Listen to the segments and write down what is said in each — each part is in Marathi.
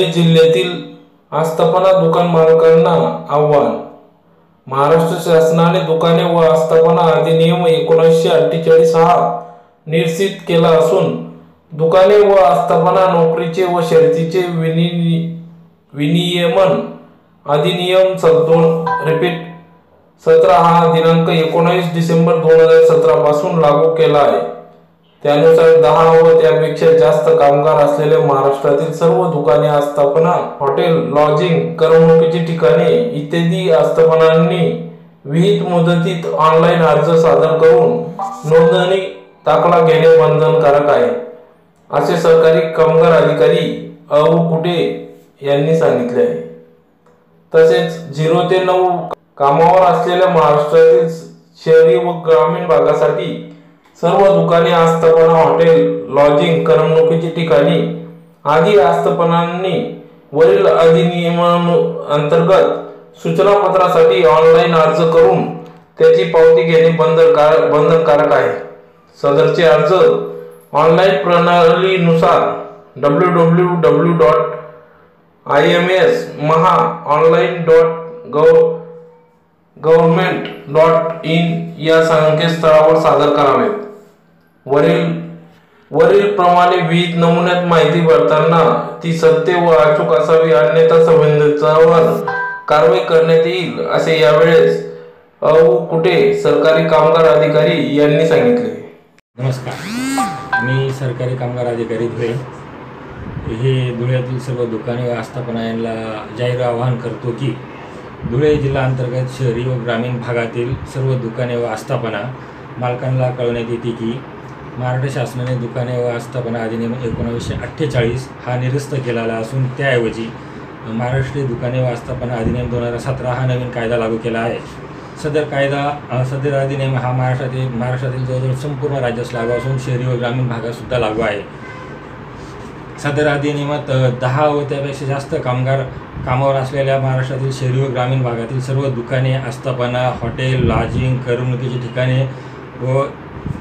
धुळे जिल्ह्यातील आस्थापना दुकान मालकांना आव्हान. महाराष्ट्र शासनाने दुकाने व आस्थापना अधिनियम एकोणीसशे अठ्ठेचाळीस हा निश्चित केला असून दुकाने व आस्थापना नोकरीचे व शर्तीचे विनि विनियमन अधिनियम स दोन रिपीट सतरा हा दिनांक एकोणावीस डिसेंबर दोन हजार सतरापासून लागू केला आहे. त्यानुसार दहा व त्यापेक्षा जास्त कामगार असलेल्या महाराष्ट्रातील सर्व दुकाने आस्थापना हॉटेल लॉजिंग करमणुकीची ठिकाणे इत्यादी आस्थापनांनी विहित मुदतीत ऑनलाईन अर्ज सादर करून नोंदणी दाखला घेणे बंधनकारक आहे असे सरकारी कामगार अधिकारी अ कुटे यांनी सांगितले आहे. तसेच झिरो ते नऊ कामावर असलेल्या महाराष्ट्रातील शहरी व ग्रामीण भागासाठी सर्व दुकाने आस्थापना हॉटेल लॉजिंग करमणुकीची ठिकाणी आदी आस्थापनांनी वरील अधिनियमांतर्गत सूचनापत्रासाठी ऑनलाईन अर्ज करून त्याची पावती घेणे बंधनकार बंधनकारक आहे. सदरचे अर्ज ऑनलाईन प्रणालीनुसार W W W dot I M S Maha online dot gov government dot in या संकेतस्थळावर सादर करावेत वरील वरील प्रमाणे विविध नमुन्यात माहिती भरताना ती सत्य व अचूक असावी अन्यथा संबंधितावर कारवाई करण्यात येईल असे यावेळेस अ कुठे सरकारी कामगार अधिकारी यांनी सांगितले. नमस्कार. मी सरकारी कामगार अधिकारी धुळे. हे धुळ्यातील सर्व दुकाने व आस्थापना यांना जाहीर आवाहन करतो की धुळे जिल्हा अंतर्गत शहरी व ग्रामीण भागातील सर्व दुकाने व आस्थापना मालकांना कळवण्यात येते की महाराष्ट्र शासनाने दुकाने व आस्थापना अधिनियम एकोणावीसशे अठ्ठेचाळीस हा निरस्त केलेला असून त्याऐवजी महाराष्ट्रीय दुकाने व आस्थापना अधिनियम दोन हजार सतरा हा नवीन कायदा लागू केला आहे. सदर कायदा सदर अधिनियम हा महाराष्ट्रातील महाराष्ट्रातील जवळजवळ संपूर्ण राज्यास लागू असून शहरी व ग्रामीण भागातसुद्धा लागू आहे. सदर अधिनियमात दहा व त्यापेक्षा जास्त कामगार कामावर असलेल्या महाराष्ट्रातील शहरी व ग्रामीण भागातील सर्व दुकाने आस्थापना हॉटेल लॉजिंग करमणुकीची ठिकाणे व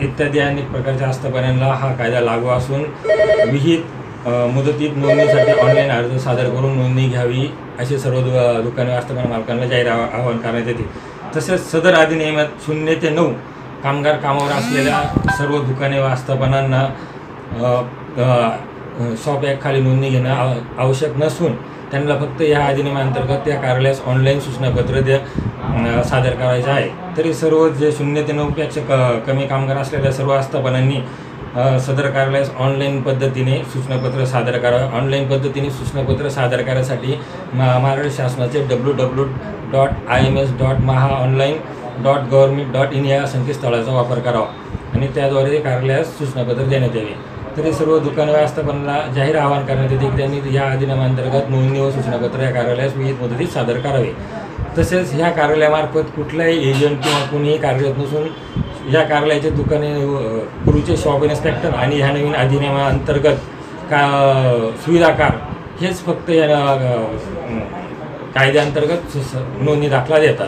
इत्यादी अनेक प्रकारच्या आस्थापनांना हा कायदा लागू असून विहित मुदतीत नोंदणीसाठी ऑनलाईन अर्ज सादर करून नोंदणी घ्यावी असे सर्व दु दुकाने व मालकांना जाहीर आवाहन करण्यात येते. तसेच सदर अधिनियमात शून्य ते नऊ कामगार कामावर असलेल्या सर्व दुकाने व आस्थापनांना शॉप ॲक खाली नोंदणी घेणं आव- आवश्यक नसून त्यांना फक्त या अधिनियमाअंतर्गत त्या कार्यालयास ऑनलाईन सूचनापत्र द्या. सादर करायचा आहे. तरी सर्व जे शून्य ते नऊपेक्षा क कमी कामगार असलेल्या सर्व आस्थापनांनी सदर कार्यालयास ऑनलाईन पद्धतीने सूचनापत्र सादर करावं. ऑनलाईन पद्धतीने सूचनापत्र सादर करायसाठी मा महाराष्ट्र शासनाचे W W dot I M S dot Maha online dot government dot in या संकेतस्थळाचा वापर करावा आणि त्याद्वारे कार्यालयास सूचनापत्र देण्यात यावे. तरी सर्व दुकान व्यवस्थापनाला जाहीर आवाहन करण्यात येते की त्यांनी या अधिनियमांतर्गत नोंदणी व सूचनापत्र या कार्यालयास विविध मुदतीत सादर करावे. तसेच ह्या कार्यालयामार्फत कुठलाही एजंट किंवा कोणीही कार्यरत नसून या कार्यालयाचे दुकाने पूर्वीचे शॉप इन्स्पेक्टर आणि ह्या नवीन अधिनियमाअंतर्गत का सुविधाकार हेच फक्त या कायद्याअंतर्गत स- नोंदणी दाखला देतात.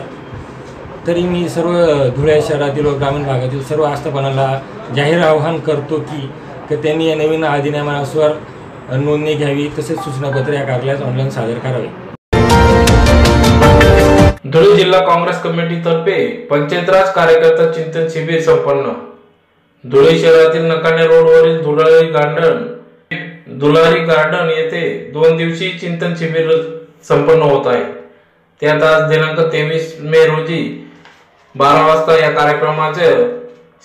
तरी मी सर्व धुळे शहरातील व ग्रामीण भागातील सर्व आस्थापनाला जाहीर आवाहन करतो की की त्यांनी या नवीन अधिनियमानुसार नोंदणी घ्यावी तसेच सूचनापत्र या कार्यालयात ऑनलाईन सादर करावे. धुळे जिल्हा काँग्रेस कमिटीतर्फे पंचायत राज कार्यकर्ता चिंतन शिबिर संपन्न. धुळे शहरातील नकाने रोडवरील धुळारी गार्डन दुलारी गार्डन येथे दोन दिवसीय चिंतन शिबिर संपन्न होत आहे. त्यात आज दिनांक तेवीस मे रोजी बारा वाजता या कार्यक्रमाचे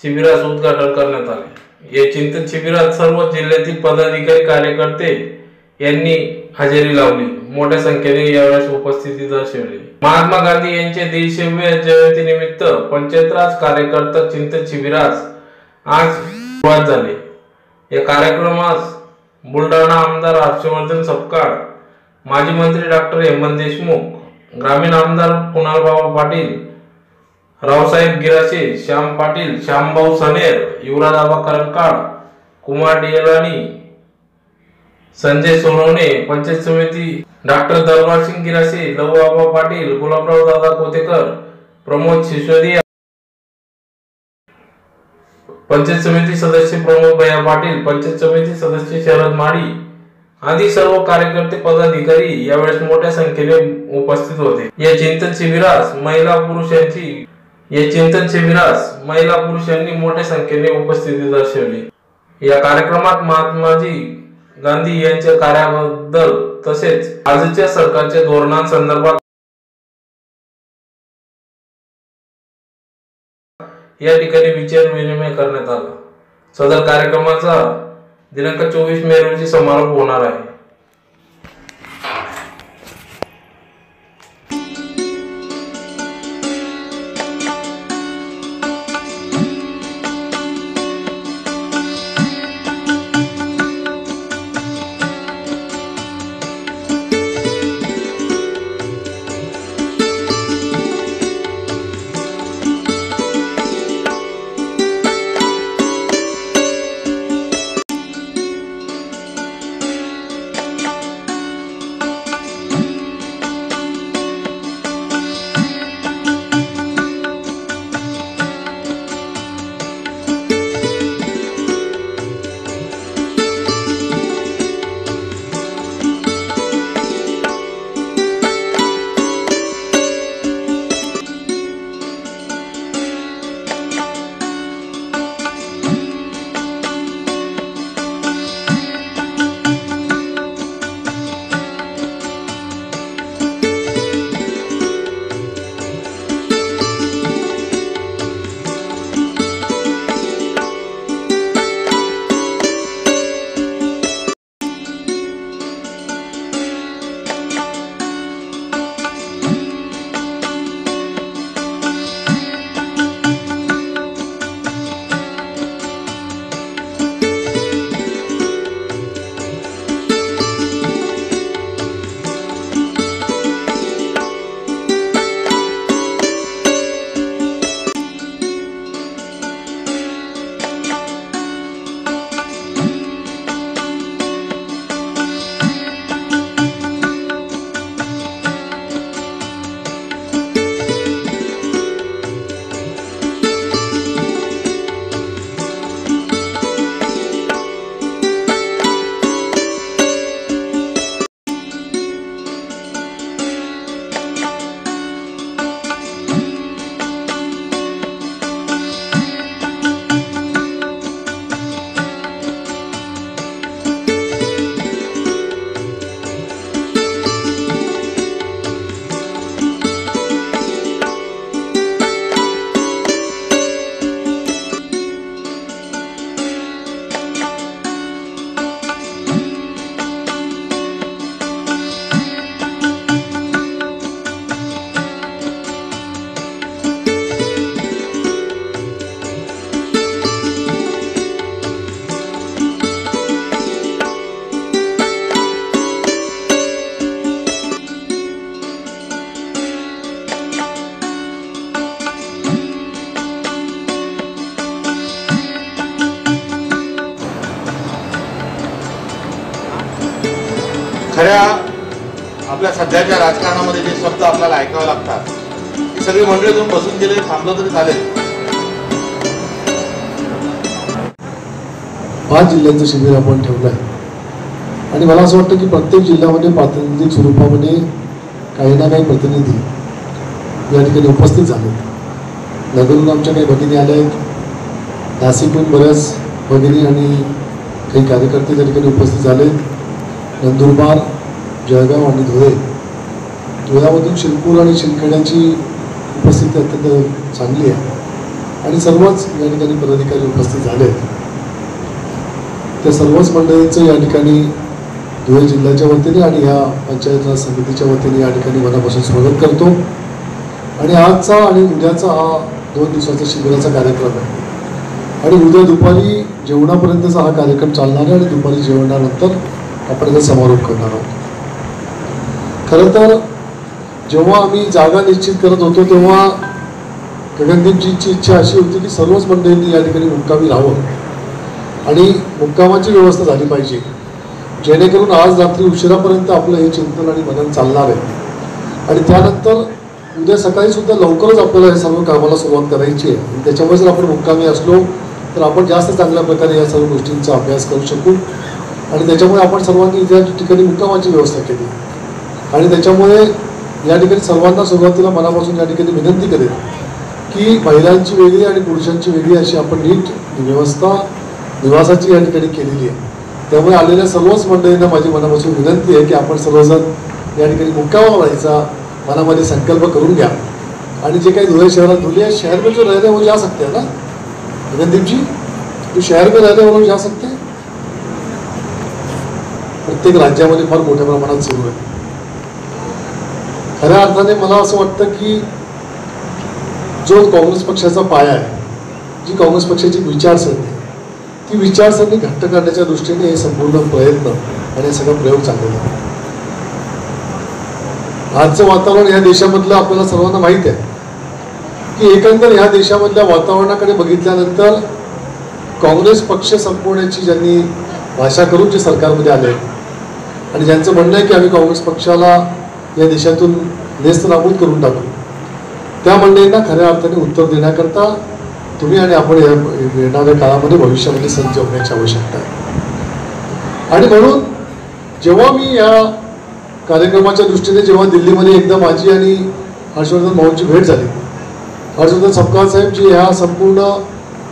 शिबिरास उद्घाटन करण्यात आले. या चिंतन शिबिरात सर्व जिल्ह्यातील पदाधिकारी कार्यकर्ते यांनी हजेरी लावली. मोठ्या संख्येने यावेळेस उपस्थिती दर्शवली. महात्मा गांधी यांचे दीडशेव्या जयंती निमित्त पंचायत राज कार्यकर्ता चिंतन शिबिरास आज सुरुवात झाली. या कार्यक्रमास बुलढाणा आमदार हर्षवर्धन सपकाळ माजी मंत्री डॉक्टर हेमंत देशमुख ग्रामीण आमदार कुणालबाबा पाटील रावसाहेब गिराशे श्याम पाटील श्यामभाऊ सनेर युवराजबा करंकाळ कुमार डियलानी संजय सोनवणे पंचायत समिती डॉक्टर दरबार सिंग गिरासे लवबाबा पाटील गुलाबराव दादा कोतेकर प्रमोद सिसोदिया पंचायत समिती सदस्य प्रमोद भैया पाटील पंचायत समिती सदस्य शरद माळी आदी सर्व कार्यकर्ते पदाधिकारी यावेळेस मोठ्या संख्येने उपस्थित होते. या चिंतन शिबिरास महिला पुरुषांची या चिंतन शिबिरास महिला पुरुषांनी मोठ्या संख्येने उपस्थिती दर्शवली. या कार्यक्रमात महात्माजी गांधी यांच्या कार्याबद्दल तसेच आजच्या सरकारच्या धोरणांसंदर्भात या ठिकाणी विचार विनिमय करण्यात आला. सदर कार्यक्रमाचा दिनांक चोवीस मे रोजी समारोप होणार आहे. आपल्याला ऐकावं लागतात. ही सगळी मंडळी तुम्ही बसून गेले थांबलं तरी चालेल. पाच जिल्ह्यांचं शिबिर आपण ठेवलं आहे आणि मला असं वाटतं की प्रत्येक जिल्ह्यामध्ये प्रातिनिधिक स्वरूपामध्ये काही ना काही प्रतिनिधी या ठिकाणी उपस्थित झाले नगरून आमच्या काही भगिनी आल्या आहेत नाशिकहून बऱ्याच भगिनी आणि काही कार्यकर्ते त्या ठिकाणी उपस्थित झाले नंदुरबार जळगाव आणि धुळे. धुळ्यामधून शिरपूर आणि शिंदखेड्याची उपस्थिती अत्यंत चांगली आहे. आणि सर्वच या ठिकाणी पदाधिकारी उपस्थित झाले आहेत त्या सर्वच मंडळींचं या ठिकाणी धुळे जिल्ह्याच्या वतीने आणि या पंचायत राज समितीच्या वतीने या ठिकाणी मनापासून स्वागत करतो. आणि आजचा आणि उद्याचा हा दोन दिवसाचा शिबिराचा कार्यक्रम आहे. आणि उद्या दुपारी जेवणापर्यंतचा हा कार्यक्रम चालणार आहे आणि दुपारी जेवणानंतर आपण समारोप करणार आहोत. खरं तर जेव्हा आम्ही जागा निश्चित करत होतो तेव्हा गगनदीपजींची इच्छा अशी होती की सर्वच मंडळींनी या ठिकाणी मुक्कामी राहावं. आणि मुक्कामाची व्यवस्था झाली पाहिजे. जेणेकरून आज रात्री उशिरापर्यंत आपलं हे चिंतन आणि मनन चालणार आहे. आणि त्यानंतर उद्या सकाळी सुद्धा लवकरच आपल्याला हे सर्व कामाला सुरुवात करायची आहे. आणि त्याच्यामुळे जर आपण मुक्कामी असलो तर आपण जास्त चांगल्या प्रकारे या सर्व गोष्टींचा अभ्यास करू शकू. आणि त्याच्यामुळे आपण सर्वांनी त्या ठिकाणी मुक्कामाची व्यवस्था केली. आणि त्याच्यामुळे या ठिकाणी सर्वांना सुरुवातीला मनापासून या ठिकाणी विनंती करेल की महिलांची वेगळी आणि पुरुषांची वेगळी अशी आपण नीट व्यवस्था निवासाची या ठिकाणी केलेली आहे. त्यामुळे आलेल्या सर्वच मंडळींना माझी मनापासून विनंती आहे की आपण सर्वजण या ठिकाणी मुक्कामा व्हायचा मनामध्ये संकल्प करून घ्या. आणि जे काही धुळे शहरात धुले आहे शहर में जो रह रहे वो जा सकते हैं ना? गगनदीप जी तू शहर में रह रहे जा सकते प्रत्येक राज्यामध्ये फार मोठ्या प्रमाणात सुरू आहे. खऱ्या अर्थाने मला असं वाटतं की जो काँग्रेस पक्षाचा पाया आहे जी काँग्रेस पक्षाची विचारसरणी आहे, ती विचारसरणी घट्ट करण्याच्या दृष्टीने हे संपूर्ण प्रयत्न आणि हे सगळं प्रयोग चाललेला आहे. आजचं वातावरण ह्या देशामधलं आपल्याला सर्वांना माहीत आहे की एकंदर ह्या देशामधल्या वातावरणाकडे बघितल्यानंतर काँग्रेस पक्ष संपवण्याची ज्यांनी भाषा करून जे सरकारमध्ये आले आणि ज्यांचं म्हणणं आहे की आम्ही काँग्रेस पक्षाला या देशातून नेस्तनाबूद करून टाकू. त्या मंडळींना खऱ्या अर्थाने उत्तर देण्याकरता तुम्ही आणि आपण या येणाऱ्या काळामध्ये भविष्यामध्ये संच होण्याची आवश्यकता आहे. आणि म्हणून जेव्हा मी या कार्यक्रमाच्या दृष्टीने जेव्हा दिल्लीमध्ये एकदा माझी आणि हर्षवर्धन भाऊंची भेट झाली हर्षवर्धन सपकाळ साहेब जी ह्या संपूर्ण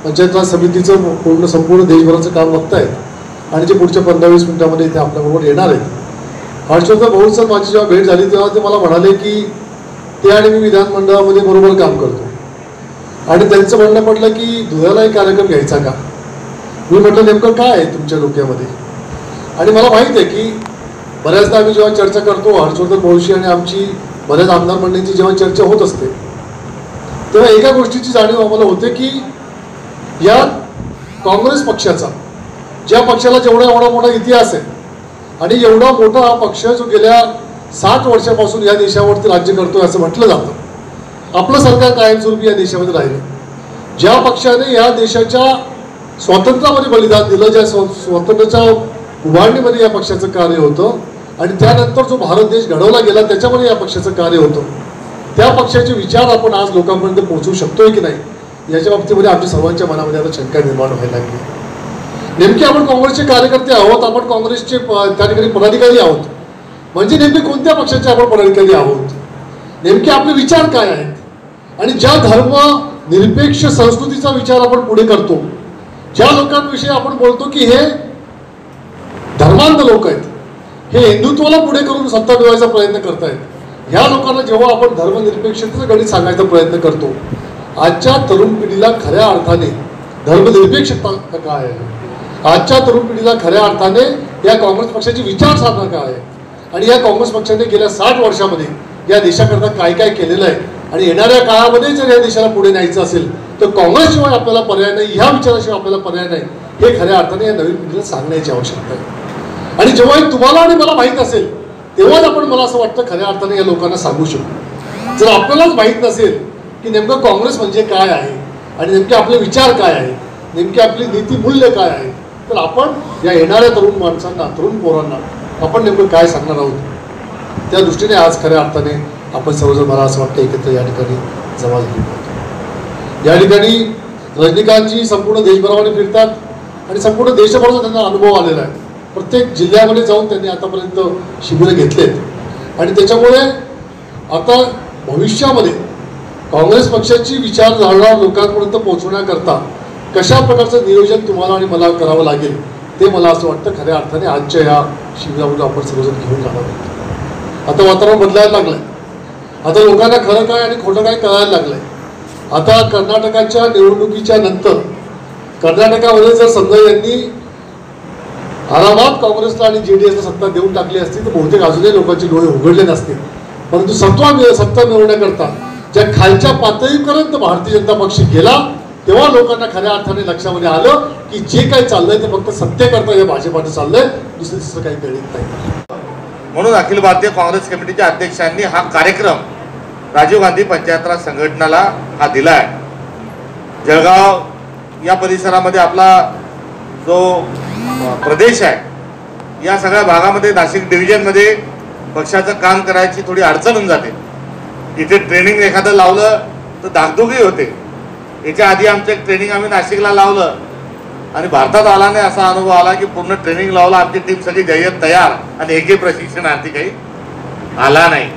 पंचायत राज समितीचं पूर्ण संपूर्ण देशभराचं काम बघतायत आणि जे पुढच्या पंधरा वीस मिनिटामध्ये इथे आपल्याबरोबर येणार आहेत हर्षवर्धन भाऊ सर माझी जेव्हा भेट झाली तेव्हा ते मला म्हणाले की ते आणि मी विधानमंडळामध्ये बरोबर काम करतो. आणि त्यांचं म्हणणं म्हटलं की धुळ्याला एक कार्यक्रम घ्यायचा का? मी म्हटलं नेमकं काय आहे तुमच्या डोक्यामध्ये? आणि मला माहीत आहे की बऱ्याचदा आम्ही जेव्हा चर्चा करतो हर्षवर्धन भाऊशी आणि आमची बऱ्याच आमदार मंडळींची जेव्हा चर्चा होत असते तेव्हा एका गोष्टीची जाणीव आम्हाला होते की या काँग्रेस पक्षाचा ज्या पक्षाला जेवढा एवढा मोठा इतिहास आहे आणि एवढा मोठा हा पक्ष जो गेल्या साठ वर्षापासून या देशावरती राज्य करतोय असं म्हटलं जातं. आपलं सरकार कायमस्वरूपी या देशामध्ये राहिलं ज्या पक्षाने या देशाच्या स्वातंत्र्यामध्ये बलिदान दिलं ज्या स्व स्वातंत्र्याच्या उभारणीमध्ये या पक्षाचं कार्य होतं आणि त्यानंतर जो भारत देश घडवला गेला त्याच्यामध्ये या पक्षाचं कार्य होतं. त्या पक्षाचे विचार आपण आज लोकांपर्यंत पोहोचवू शकतोय की नाही याच्या बाबतीमध्ये आमच्या सर्वांच्या मनामध्ये आता शंका निर्माण व्हायला लागली. नेमके आपण काँग्रेसचे कार्यकर्ते आहोत आपण काँग्रेसचे प- त्या ठिकाणी पदाधिकारी आहोत. म्हणजे नेमके कोणत्या पक्षाचे आपण पदाधिकारी आहोत? नेमके आपले विचार काय आहेत? आणि ज्या धर्म निरपेक्ष संस्कृतीचा विचार आपण पुढे करतो ज्या लोकांविषयी आपण बोलतो की हे धर्मांध लोक आहेत हे हिंदुत्वाला पुढे करून सत्ता मिळवायचा प्रयत्न करतायत ह्या लोकांना जेव्हा आपण धर्मनिरपेक्षतेचं गणित सांगायचा प्रयत्न करतो आजच्या तरुण पिढीला खऱ्या अर्थाने धर्मनिरपेक्षता काय आहे? आजच्या तरुण पिढीला खऱ्या अर्थाने या काँग्रेस पक्षाची विचारसाधना काय आहे? आणि या काँग्रेस पक्षाने गेल्या साठ वर्षामध्ये या देशाकरता काय काय केलेलं आहे? आणि येणाऱ्या काळामध्ये जर या देशाला पुढे न्यायचं असेल तर काँग्रेसशिवाय आपल्याला पर्याय नाही ह्या विचाराशिवाय आपल्याला पर्याय नाही हे खऱ्या अर्थाने या नवीन पिढीला सांगण्याची आवश्यकता आहे. आणि जेव्हा तुम्हाला आणि मला माहीत असेल तेव्हाच आपण मला असं वाटतं खऱ्या अर्थाने या लोकांना सांगू शकतो जर आपल्यालाच माहीत नसेल की नेमकं काँग्रेस म्हणजे काय आहे आणि नेमके आपले विचार काय आहेत नेमकी आपली नीती मूल्य काय आहे तर आपण या येणाऱ्या तरुण माणसांना तरुण पोरांना आपण नेमकं काय सांगणार आहोत? त्या दृष्टीने आज खऱ्या अर्थाने आपण सर्वजण मला असं वाटतं एकत्र या ठिकाणी जमा झाली पाहिजे. या ठिकाणी रजनीकांतजी संपूर्ण देशभरामध्ये फिरतात आणि संपूर्ण देशभराचा त्यांना अनुभव आलेला आहे. प्रत्येक जिल्ह्यामध्ये जाऊन त्यांनी आतापर्यंत शिबिरं घेतलेत. आणि त्याच्यामुळे आता भविष्यामध्ये काँग्रेस पक्षाची विचारधारणा लोकांपर्यंत पोहोचवण्याकरता कशा प्रकारचं नियोजन तुम्हाला आणि मला करावं लागेल ते मला असं वाटतं खऱ्या अर्थाने आजच्या या शिबिरामध्ये आपण सर्वजण घेऊन जाणार आहोत. आता वातावरण बदलायला लागलंय. आता लोकांना खरं काय आणि खोटं काय कळायला लागलंय. आता कर्नाटकाच्या निवडणुकीच्या नंतर कर्नाटकामध्ये जर समजा यांनी आरामात काँग्रेसला आणि जे डी एसला सत्ता देऊन टाकली असती तर बहुतेक अजूनही लोकांचे डोळे उघडले नसते. परंतु सत्ता मिळ सत्ता मिळवण्याकरता ज्या खालच्या पातळीपर्यंत भारतीय जनता पक्ष गेला तेव्हा लोकांना खऱ्या अर्थाने लक्षामध्ये आलं की जे काही चाललंय ते फक्त सत्तेकरता हे भाजपाचं चाललंय दुसरं दुसरं काही कळत नाही. म्हणून अखिल भारतीय काँग्रेस कमिटीच्या अध्यक्षांनी हा कार्यक्रम राजीव गांधी पंचायतराज संघटनाला हा दिला आहे जळगाव या परिसरामध्ये आपला जो प्रदेश आहे या सगळ्या भागामध्ये नाशिक डिव्हिजनमध्ये पक्षाचं काम करायची थोडी अडचण होऊन जाते. इथे ट्रेनिंग एखादं लावलं तर धाकधुकी होते. याच्या आधी आमचं एक ट्रेनिंग आम्ही नाशिकला लावलं. आणि भारतात आला नाही असा अनुभव आला की पूर्ण ट्रेनिंग लावला आमची टीम सगळी जय्यत तयार आणि एकही प्रशिक्षणार्थी काही आला नाही.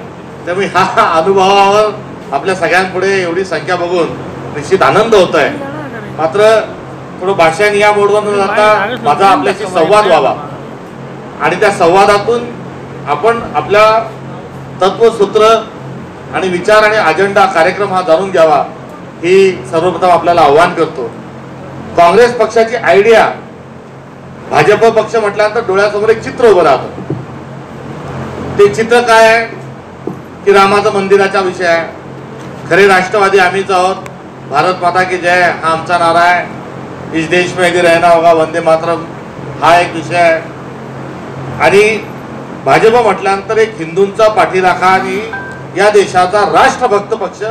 त्यामुळे हा अनुभवावर आपल्या सगळ्यांपुढे एवढी संख्या बघून निश्चित आनंद होत आहे मात्र थोडं भाषण या मोडवर न जाता माझा आपल्याशी संवाद व्हावा. आणि त्या संवादातून आपण आपल्या तत्वसूत्र आणि विचार आणि अजेंडा कार्यक्रम हा जाणून घ्यावा. ही सर्वप्रथम आपल्याला आव्हान करतो. काँग्रेस पक्षाची आयडिया भाजप पक्ष म्हटल्यानंतर डोळ्यासमोर एक चित्र उभं राहतं. ते चित्र काय आहे? की रामाचं मंदिराचा विषय आहे. खरे राष्ट्रवादी आम्हीच आहोत. भारत माता की जय हा आमचा नारा आहे. इस देश में रहना होगा वंदे मातरम हा एक विषय आहे. आणि भाजप म्हटल्यानंतर एक हिंदूंचा पाठीराखा आणि या देशाचा राष्ट्रभक्त पक्ष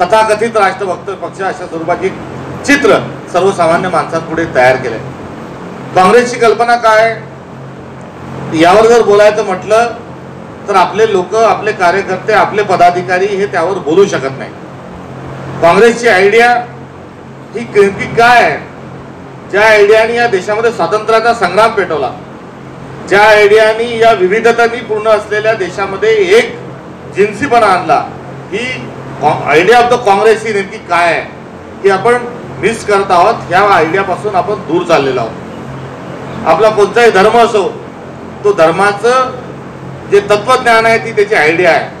तथाकथित राष्ट्रभक्त पक्ष अशा स्वरूपाची चित्र सर्वसामान्य माणसांपुढे तयार केले काँग्रेसची कल्पना काय? यावर जर बोलायचं म्हटलं तर आपले लोक आपले कार्यकर्ते आपले पदाधिकारी हे त्यावर बोलू शकत नाही. काँग्रेसची आयडिया ही नेमकी काय आहे? ज्या आयडियाने या देशामध्ये स्वातंत्र्याचा संग्राम पेटवला ज्या आयडियानी या विविधतांनी पूर्ण असलेल्या देशामध्ये एक जिन्सीपणा आणला ही आयडिया ऑफ द काँग्रेस ही नेमकी काय आहे की आपण मिस करत आहोत. ह्या आयडियापासून आपण दूर चाललेलो आहोत. आपला कोणताही धर्म असो तो धर्माचं जे तत्वज्ञान आहे ती त्याची आयडिया आहे.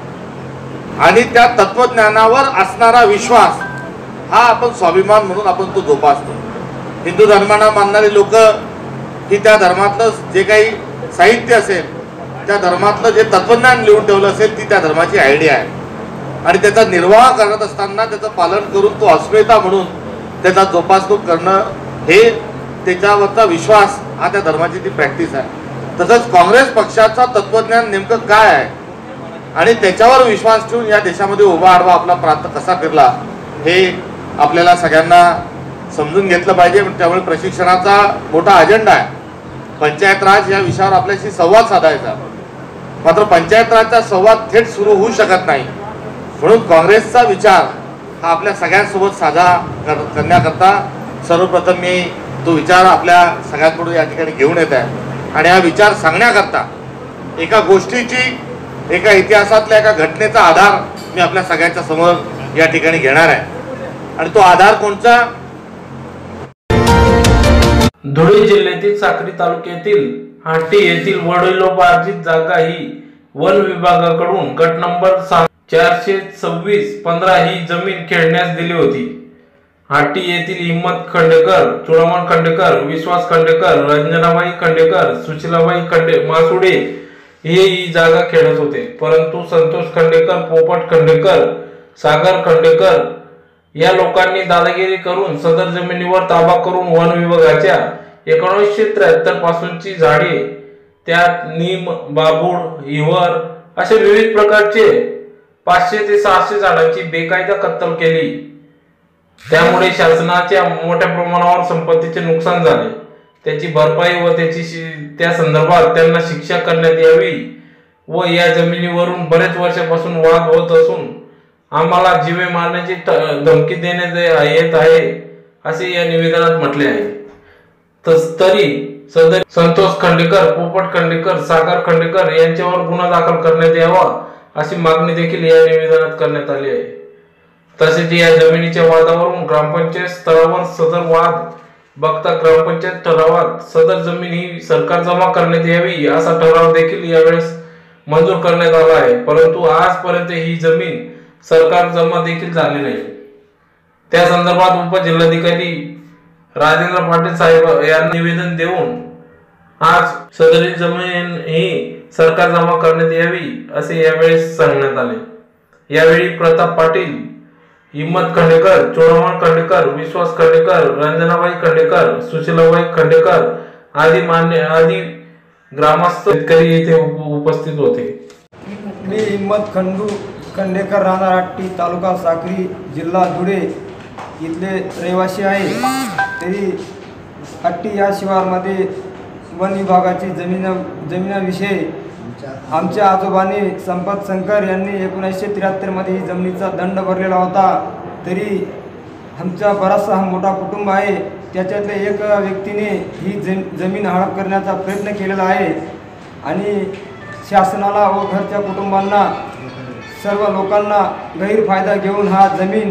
आणि त्या तत्वज्ञानावर असणारा विश्वास हा आपण स्वाभिमान म्हणून आपण तो जोपासतो. हिंदू धर्मांना मानणारी लोक की त्या धर्मातलं जे काही साहित्य असेल त्या धर्मातलं जे तत्वज्ञान लिहून ठेवलं असेल ती त्या धर्माची आयडिया आहे. आणि त्याचा निर्वाह करत असताना त्याचं पालन करून तो अस्मिता म्हणून त्याचा जोपासणूक करणं हे त्याच्यावरचा विश्वास हा त्या धर्माची ती प्रॅक्टिस आहे. तसंच काँग्रेस पक्षाचा तत्वज्ञान नेमकं काय आहे? आणि त्याच्यावर विश्वास ठेवून या देशामध्ये उभा आडवा आपला प्रांत कसा फिरला हे आपल्याला सगळ्यांना समजून घेतलं पाहिजे. त्यामुळे प्रशिक्षणाचा मोठा अजेंडा आहे. पंचायत राज या विषयावर आपल्याशी संवाद साधायचा. मात्र पंचायत राजचा संवाद थेट सुरू होऊ शकत नाही. म्हणून काँग्रेसचा विचार हा आपल्या सगळ्यांसोबत साधा कर करण्याकरता सर्वप्रथम मी तो विचार आपल्या सगळ्यांकडून या ठिकाणी घेऊन येत आहे. आणि हा विचार सांगण्याकरता एका गोष्टीची एका इतिहासातल्या एका घटनेचा आधार मी आपल्या सगळ्यांच्या समोर या ठिकाणी घेणार आहे. आणि तो आधार कोणता? धुळे जिल्ह्यातील साक्री तालुक्यातील हाटी येथील वडिलोपार्जित जागा ही वन विभागाकडून गट नंबर सा- चारशे सव्वीस पंधरा ही जमीन खेळण्यास दिली होती. हाटी येथील हिम्मत खंडेकर चुडामण खंडेकर विश्वास खंडेकर रंजनाबाई खंडेकर सुशीलाबाई खंडे मासुडे हे ही जागा खेळत होते. परंतु संतोष खंडेकर पोपट खंडेकर सागर खंडेकर या लोकांनी दादागिरी करून सदर जमिनीवर ताबा करून वन विभागाच्या एकोणीसशे त्र्याहत्तर पासूनची झाडे त्यात नीम बाबूड हिवर असे विविध प्रकारचे पाचशे ते सहाशे झाडांची बेकायदा कत्तल केली. त्यामुळे शासनाच्या मोठ्या प्रमाणावर संपत्तीचे नुकसान झाले. त्याची भरपाई व त्याची त्या संदर्भात त्यांना शिक्षा करण्यात यावी व या जमिनीवरून बरेच वर्षापासून वाद होत असून आम्हाला जीवे मारण्याची धमकी देण्यात येत आहे असे या निवेदनात म्हटले आहे. तस तरी सदर संतोष खंडेकर पोपट खंडेकर सागर खंडेकर यांच्यावर गुन्हा दाखल करण्यात यावा अशी मागणी देखील या निवेदनात करण्यात आली आहे. तसेच या जमिनीच्या वादावरून ग्रामपंचायत स्तरावर सदर वाद बघता ग्रामपंचायत ठरावात सदर जमीन ही सरकार जमा करण्यात यावी असा ठराव देखील यावेळेस मंजूर करण्यात आला आहे. परंतु आजपर्यंत ही जमीन सरकार जमा देखील झाली नाही. त्या संदर्भात उपजिल्हाधिकारी राजेंद्र पाटील साहेब यांना निवेदन देऊन आज सदरील जमीन ही सरकार जमा करण्यात यावी असे यावेळेस सांगण्यात आले. यावेळी प्रताप पाटील हिम्मत खंडेकर चोडमण खंडेकर विश्वास खंडेकर रंजनाबाई खंडेकर सुशीलाबाई खंडेकर आदी मान्य आदी ग्रामस्थ शेतकरी येथे उपस्थित होते. मी हिम्मत खंडू खंडेकर राहणार हट्टी तालुका साक्री जिल्हा धुळे इथले रहिवासी आहे. तरी हट्टी या शिवारमध्ये वन विभागाची जमीन जमिनाविषयी आमच्या आजोबांनी संपत शंकर यांनी एकोणीसशे त्र्याहत्तरमध्ये ही जमिनीचा दंड भरलेला होता. तरी आमचा बराचसा हा मोठा कुटुंब आहे. त्याच्यातल्या एक व्यक्तीने ही जम जमीन हडप करण्याचा प्रयत्न केलेला आहे. आणि शासनाला व घरच्या कुटुंबांना सर्व लोकांना गैरफायदा घेऊन हा जमीन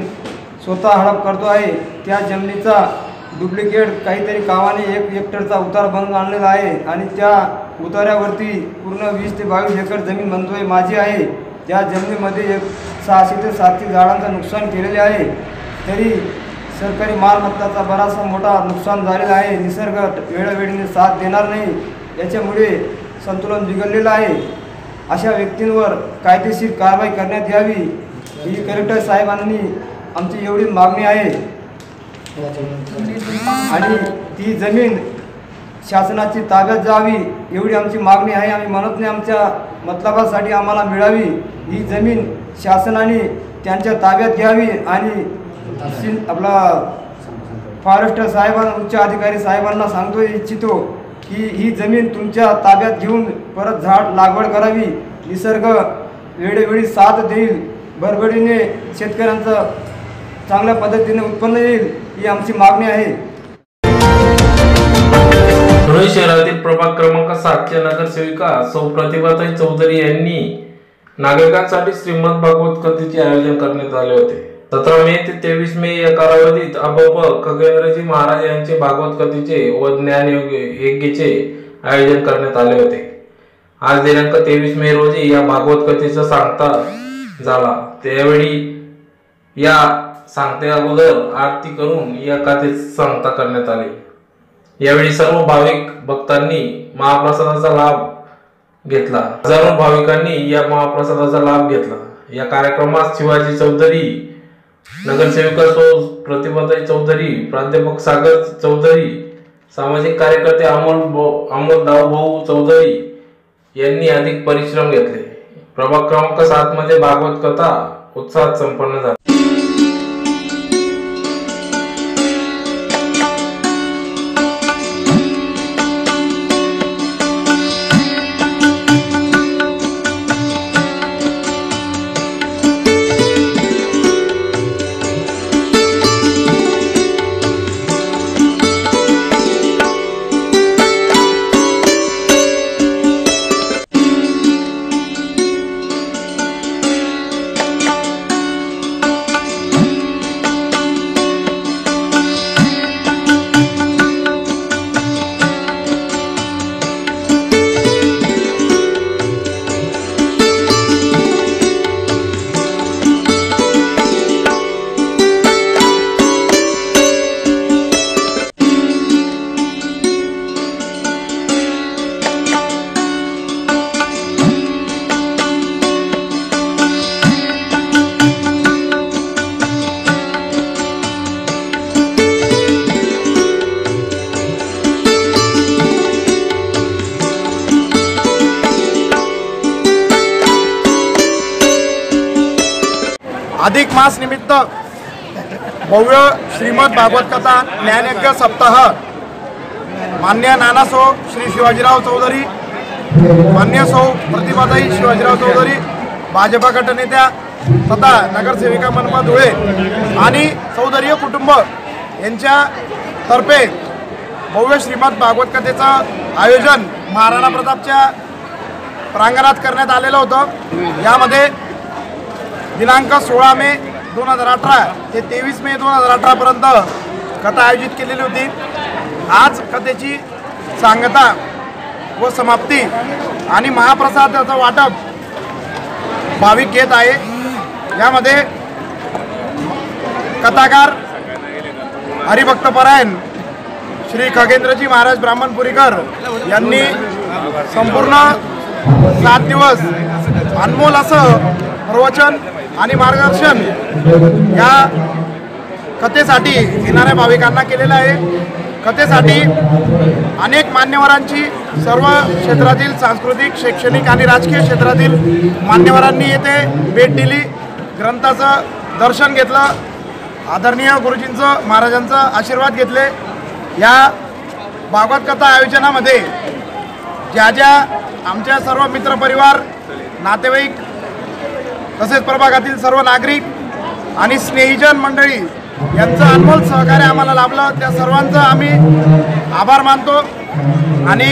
स्वतः हडप करतो आहे. त्या जमिनीचा डुप्लिकेट काहीतरी कामाने एक हेक्टरचा उतार बनून आणलेला आहे आणि त्या उतार्यावरती पूर्ण वीस ते बावीस एकर जमीन म्हणतोय माझी आहे. त्या जमिनीमध्ये एक सहाशे ते सातशे झाडांचं नुकसान केलेले आहे. तरी सरकारी मालमत्ताचा बराचसा मोठा नुकसान झालेला आहे. निसर्ग वेळोवेळीने साथ देणार नाही. याच्यामुळे संतुलन बिघडलेलं आहे. अशा व्यक्तींवर कायदेशीर कारवाई करण्यात यावी. ही कलेक्टर साहेबांनी आमची एवढी मागणी आहे. आणि ती जमीन शासनाची ताब्यात जावी एवढी आमची मागणी आहे. आम्ही म्हणत नाही आमच्या मतलबासाठी आम्हाला मिळावी. ही जमीन शासनाने त्यांच्या ताब्यात घ्यावी आणि आपला फॉरेस्टर साहेबांना उच्च अधिकारी साहेबांना सांगतो इच्छितो की ही जमीन तुमच्या ताब्यात घेऊन परत झाड लागवड करावी. निसर्ग वेळोवेळी साथ देईल. भरभरीने शेतकऱ्यांचं चांगल्या पद्धतीने उत्पन्न येईल ही आमची मागणी आहे. धुळे शहरातील प्रभाग क्रमांक सातच्या नगरसेविका सौ प्रतिभाताई चौधरी यांनी नागरिकांसाठी श्रीमद भागवत कथेचे आयोजन करण्यात आले होते. सतरा मे ते तेवीस मे या कालावधीत अबप खगेंद्रजी महाराज यांचे भागवत कथेचे व ज्ञान योग- आयोजन करण्यात आले होते. आज दिनांक तेवीस मे रोजी या भागवत कथेचा सांगता झाला. त्यावेळी या सांगते अगोदर आरती करून या कथेत सांगता करण्यात आली. यावेळी सर्व भाविक भक्तांनी महाप्रसादाचा लाभ घेतला. हजारो भाविकांनी या महाप्रसादाचा लाभ घेतला. या कार्यक्रमात शिवाजी चौधरी नगरसेविका सो प्रतिभाताई चौधरी प्राध्यापक सागर चौधरी सामाजिक कार्यकर्ते अमोल अमोल भाऊ चौधरी यांनी अधिक परिश्रम घेतले. प्रभाग क्रमांक सात मध्ये भागवत कथा उत्साहात संपन्न झाली. अधिक मास निमित्त भव्य श्रीमद भागवत कथा ज्ञानयज्ञ सप्ताह. मान्य नानासो श्री शिवाजीराव चौधरी मान्य सौ प्रतिभाताई शिवाजीराव चौधरी भाजपा गटनेत्या तथा नगरसेविका मनपा धुळे आणि चौधरीय कुटुंब यांच्या तर्फे भव्य श्रीमद भागवत कथेचं आयोजन महाराणा प्रतापच्या प्रांगणात करण्यात आलेलं होतं. यामध्ये दिनांक सोळा मे दोन हजार अठरा ते तेवीस मे दोन हजार अठरापर्यंत कथा आयोजित केलेली होती. आज कथेची सांगता व समाप्ती आणि महाप्रसादाचं वाटप भाविक घेत आहे. यामध्ये कथाकार हरिभक्तपरायण श्री खगेंद्रजी महाराज ब्राह्मणपुरीकर यांनी संपूर्ण सात दिवस अनमोल असं प्रवचन आणि मार्गदर्शन या कथेसाठी येणाऱ्या भाविकांना केलेलं आहे. कथेसाठी अनेक मान्यवरांची सर्व क्षेत्रातील सांस्कृतिक शैक्षणिक आणि राजकीय क्षेत्रातील मान्यवरांनी येथे भेट दिली. ग्रंथाचं दर्शन घेतलं. आदरणीय गुरुजींचं महाराजांचं आशीर्वाद घेतले. या भागवत कथा आयोजनामध्ये ज्या ज्या आमच्या सर्व मित्रपरिवार नातेवाईक तसेच प्रभागातील सर्व नागरिक आणि स्नेहीजन मंडळी यांचं अनमोल सहकार्य आम्हाला लाभलं. त्या सर्वांचं आम्ही आभार मानतो. आणि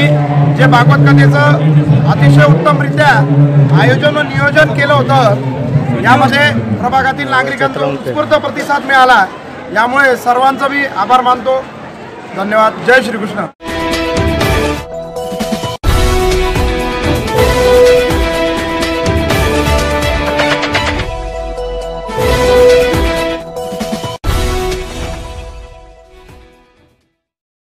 जे भागवत कथेचं अतिशय उत्तमरित्या आयोजन व नियोजन केलं होतं यामध्ये प्रभागातील नागरिकांचा उत्स्फूर्त प्रतिसाद मिळाला. यामुळे सर्वांचा मी आभार मानतो. धन्यवाद. जय श्रीकृष्ण.